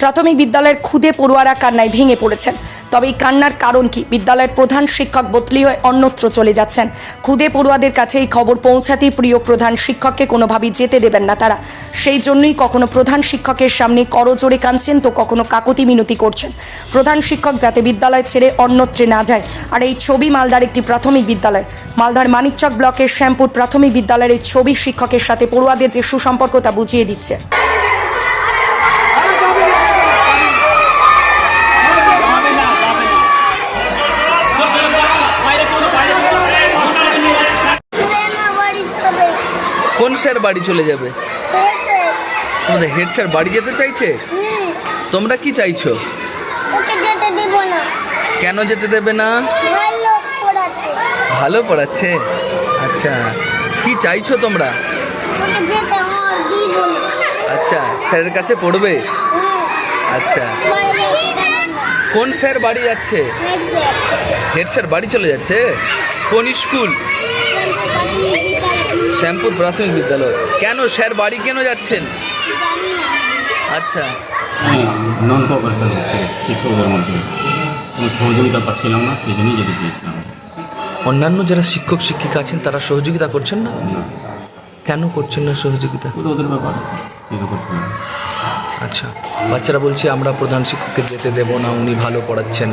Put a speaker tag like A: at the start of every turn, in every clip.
A: প্রাথমিক বিদ্যালয়ের খুদে পড়ুয়ারা কান্নায় ভেঙে পড়েছেন। তবে এই কান্নার কারণ কি? বিদ্যালয়ের প্রধান শিক্ষক বদলি হয়ে অন্যত্র চলে যাচ্ছেন। খুদে পড়ুয়াদের কাছে এই খবর পৌঁছাতেই প্রিয় প্রধান শিক্ষককে কোনোভাবেই যেতে দেবেন না তারা। সেই জন্যই কখনো প্রধান শিক্ষকের সামনে করজোরে কাঁদছেন তো কখনো কাকতি মিনতি করছেন। প্রধান শিক্ষক যাতে বিদ্যালয় ছেড়ে অন্যত্রে না যায়। আর এই ছবি মালদার একটি প্রাথমিক বিদ্যালয়। মালদার মানিকচক ব্লকের শ্যামপুর প্রাথমিক বিদ্যালয়ের এই ছবি শিক্ষকের সাথে পড়ুয়াদের যে সুসম্পর্ক তা বুঝিয়ে দিচ্ছে।
B: স্যার বাড়ি চলে যাবে। তোমাদের হেড স্যার বাড়ি যেতে চাইছে? তোমরা কি চাইছো? কেন যেতে দেবে না?
C: ভালো পড়াচ্ছে।
B: আচ্ছা। কি চাইছো তোমরা? আচ্ছা স্যারের কাছে পড়বে? আচ্ছা। কোন স্যার বাড়ি যাচ্ছে? হেড স্যার বাড়ি চলে যাচ্ছে? কোন স্কুল? শ্যামপুর প্রাথমিক বিদ্যালয়। কেন? স্যার বাড়ি কেন যাচ্ছেন? আচ্ছা।
D: নন কোঅপারেশন হচ্ছে শিক্ষকদের মধ্যে কোনো সহযোগিতা পাচ্ছিলাম না সেই জন্যই যেতে চেয়েছিলাম।
B: অন্যান্য যারা শিক্ষক শিক্ষিকা আছেন তারা সহযোগিতা করছেন না? কেন করছেন না সহযোগিতা?
D: ওদের ব্যাপার।
B: আচ্ছা। বাচ্চারা বলছে আমরা প্রধান শিক্ষককে যেতে দেব না উনি ভালো পড়াচ্ছেন।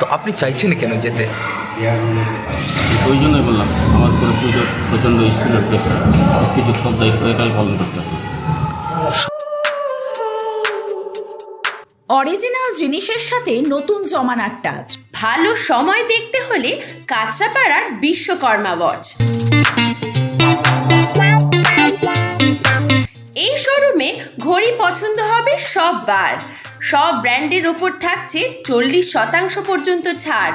B: তো আপনি চাইছেন কেন যেতে?
D: ওই জন্যই বললাম আমার পুরো পুজো প্রচণ্ড স্কুলের প্রেশার কিছু সব দায়িত্ব একাই পালন করতে হবে।
E: অরিজিনাল জিনিসের সাথে নতুন জমানার টাচ।
F: ভালো সময় দেখতে হলে কাঁচরাপাড়ার বিশ্বকর্মা ওয়াচ। এই শোরুমে ঘড়ি পছন্দ হবে সব বার সব ব্র্যান্ডের ওপর থাকছে চল্লিশ শতাংশ পর্যন্ত ছাড়।